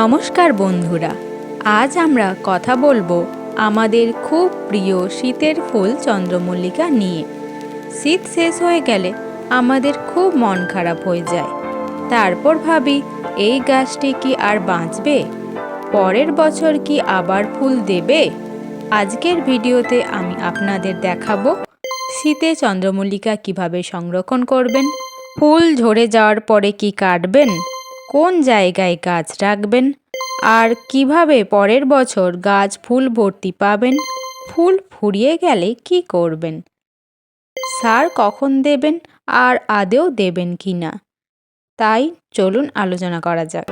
নমস্কার বন্ধুরা, আজ আমরা কথা বলব আমাদের খুব প্রিয় শীতের ফুল চন্দ্রমল্লিকা নিয়ে। শীত শেষ হয়ে গেলে আমাদের খুব মন খারাপ হয়ে যায়। তারপর ভাবি, এই গাছটি কি আর বাঁচবে? পরের বছর কি আবার ফুল দেবে? আজকের ভিডিওতে আমি আপনাদের দেখাবো, শীতে চন্দ্রমল্লিকা কীভাবে সংরক্ষণ করবেন, ফুল ঝরে যাওয়ার পরে কি কাটবেন কোন জায়গায় গাছ রাখবেন? আর কীভাবে পরের বছর গাছ ফুল ভর্তি পাবেন? ফুল ফুরিয়ে গেলে কি করবেন? সার কখন দেবেন? আর আদেও দেবেন কি না? তাই চলুন আলোচনা করা যাক।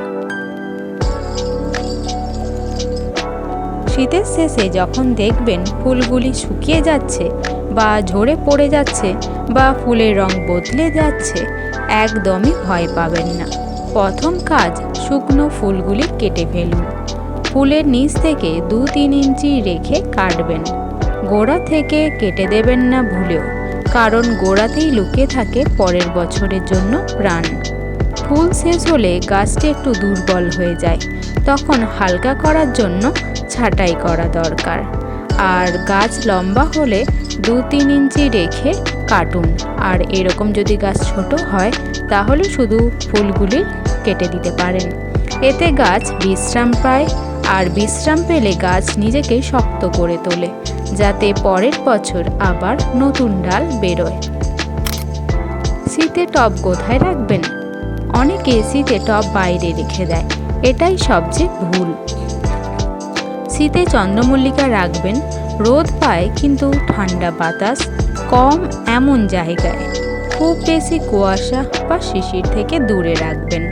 শীতের শেষে যখন দেখবেন ফুলগুলি শুকিয়ে যাচ্ছে বা ঝরে পড়ে যাচ্ছে বা ফুলের রং বদলে যাচ্ছে, একদমই ভয় পাবেন না। প্রথম কাজ শুকনো ফুলগুলি কেটে ফেলুন। ফুলের নিচ থেকে দু তিন ইঞ্চি রেখে কাটবেন। গোড়া থেকে কেটে দেবেন না ভুলেও, কারণ গোড়াতেই লুকিয়ে থাকে পরের বছরের জন্য প্রাণ। ফুল শেষ হলে গাছটি একটু দুর্বল হয়ে যায়, তখন হালকা করার জন্য ছাঁটাই করা দরকার। আর গাছ লম্বা হলে দু তিন ইঞ্চি রেখে কাটুন। আর এরকম যদি গাছ ছোট হয়, তাহলে শুধু ফুলগুলি কেটে দিতে পারেন। এতে গাছ বিশ্রাম পায় আর বিশ্রাম পেলে গাছ নিজেকে শক্ত করে তোলে, যাতে পরের বছর আবার নতুন ডাল বেরোয়। শীতে টব কোথায় রাখবেন? অনেকে শীতে টব বাইরে রেখে দেয়, এটাই সবচেয়ে ভুল। শীতে চন্দ্রমল্লিকা রাখবেন, রোদ পায় কিন্তু ঠান্ডা বাতাস কম এমন জায়গায়। খুব বেশি কুয়াশা বা শিশির থেকে দূরে রাখবেন।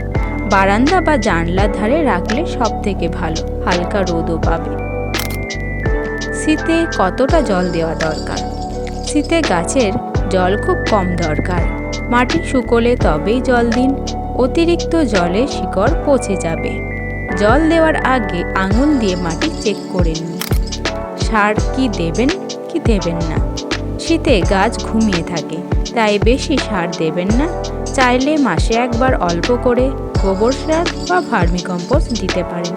বারান্দা বা জানলার ধারে রাখলে সব থেকে ভালো, হালকা রোদও পাবে। শীতে কতটা জল দেওয়া দরকার? শীতে গাছের জল খুব কম দরকার। মাটি শুকোলে তবেই জল দিন, অতিরিক্ত জলে শিকড় পচে যাবে। জল দেওয়ার আগে আঙুল দিয়ে মাটি চেক করে নিন। সার কি দেবেন কি দেবেন না? শীতে গাছ ঘুমিয়ে থাকে, তাই বেশি সার দেবেন না। চাইলে মাসে একবার অল্প করে গোবর সার বা ভার্মিকম্পোস্ট দিতে পারেন।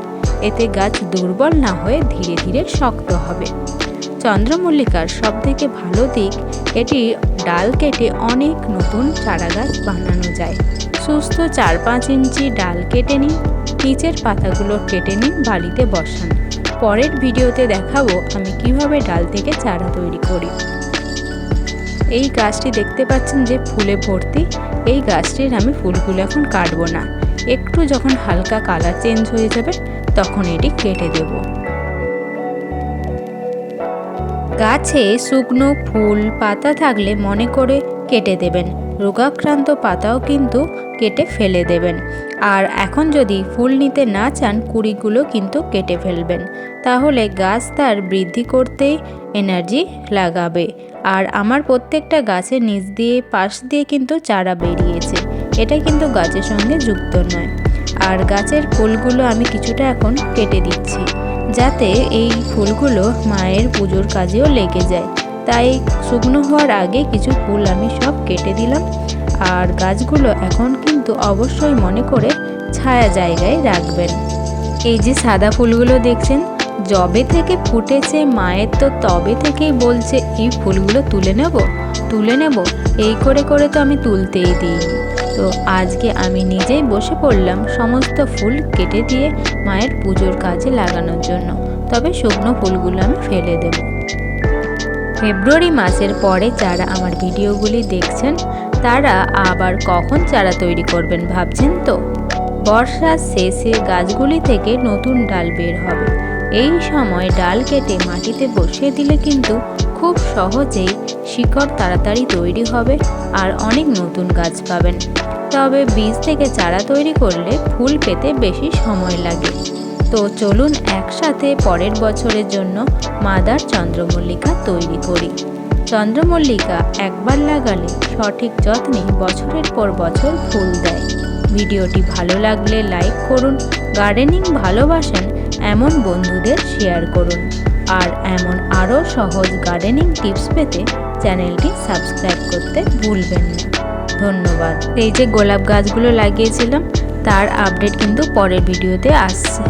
এতে গাছ দুর্বল না হয়ে ধীরে ধীরে শক্ত হবে। চন্দ্রমল্লিকার সবথেকে ভালো দিক, এটি ডাল কেটে অনেক নতুন চারাগাছ বানানো যায়। সুস্থ চার পাঁচ ইঞ্চি ডাল কেটে নিন, নিচের পাতাগুলো কেটে নিন, বালিতে বসান। পরের ভিডিওতে দেখাবো আমি কীভাবে ডাল থেকে চারা তৈরি করি। এই গাছটি দেখতে পাচ্ছেন যে ফুলে ভর্তি। এই গাছটির আমি ফুলগুলো এখন কাটবো না। একটু যখন হালকা কালার চেঞ্জ হয়ে যাবে, তখন এটি কেটে দেব। গাছে শুকনো ফুল, পাতা থাকলে মনে করে কেটে দেবেন। রোগাক্রান্ত পাতাও কিন্তু কেটে ফেলে দেবেন। আর এখন যদি ফুল নিতে না চান, কুড়িগুলো কিন্তু কেটে ফেলবেন। তাহলে গাছ তার বৃদ্ধি করতে এনার্জি লাগাবে। আর আমার প্রত্যেকটা গাছের নিচ দিয়ে, পাশ দিয়ে কিন্তু চারা বেরিয়েছে। এটা কিন্তু গাছের সঙ্গে যুক্ত নয়। আর গাছের ফুলগুলো আমি কিছুটা এখন কেটে দিচ্ছি, যাতে এই ফুলগুলো মায়ের পুজোর কাজেও লেগে যায়। তাই শুকনো হওয়ার আগে কিছু ফুল আমি সব কেটে দিলাম, আর গাছগুলো এখন কিন্তু অবশ্যই মনে করে ছায়া জায়গায় রাখবেন। এই যে সাদা ফুলগুলো দেখছেন জবে থেকে ফুটেছে, মায়ের তো তবে থেকেই বলছে, এই ফুলগুলো তুলে নেব তুলে নেব, এই করে করে তো আমি তুলতেই দিইনি। তো আজকে আমি নিজেই বসে পড়লাম সমস্ত ফুল কেটে দিয়ে মায়ের পুজোর কাজে লাগানোর জন্য। তবে শুকনো ফুলগুলো আমি ফেলে দেব। ফেব্রুয়ারি মাসের পরে যারা আমার ভিডিওগুলি দেখছেন, তারা আবার কখন চারা তৈরি করবেন ভাবছেন তো? বর্ষার শেষে গাছগুলি থেকে নতুন ডাল বের হবে। এই সময় ডাল কেটে মাটিতে বসিয়ে দিলে কিন্তু সহজেই শিকড় তাড়াতাড়ি তৈরি হবে আর অনেক নতুন গাছ পাবেন। তবে বীজ থেকে চারা তৈরি করলে ফুল পেতে বেশি সময় লাগে। তো চলুন একসাথে পরের বছরের জন্য মাদার চন্দ্রমল্লিকা তৈরি করি। চন্দ্রমল্লিকা একবার লাগালে সঠিক যত্নে বছরের পর বছর ফুল দেয়। ভিডিওটি ভালো লাগলে লাইক করুন, গার্ডেনিং ভালোবাসেন এমন বন্ধুদের শেয়ার করুন। আর এমন আরও সহজ গার্ডেনিং টিপস পেতে চ্যানেলটি সাবস্ক্রাইব করতে ভুলবেন না। ধন্যবাদ। এই যে গোলাপ গাছগুলো লাগিয়েছিলাম, তার আপডেট কিন্তু পরের ভিডিওতে আসছে।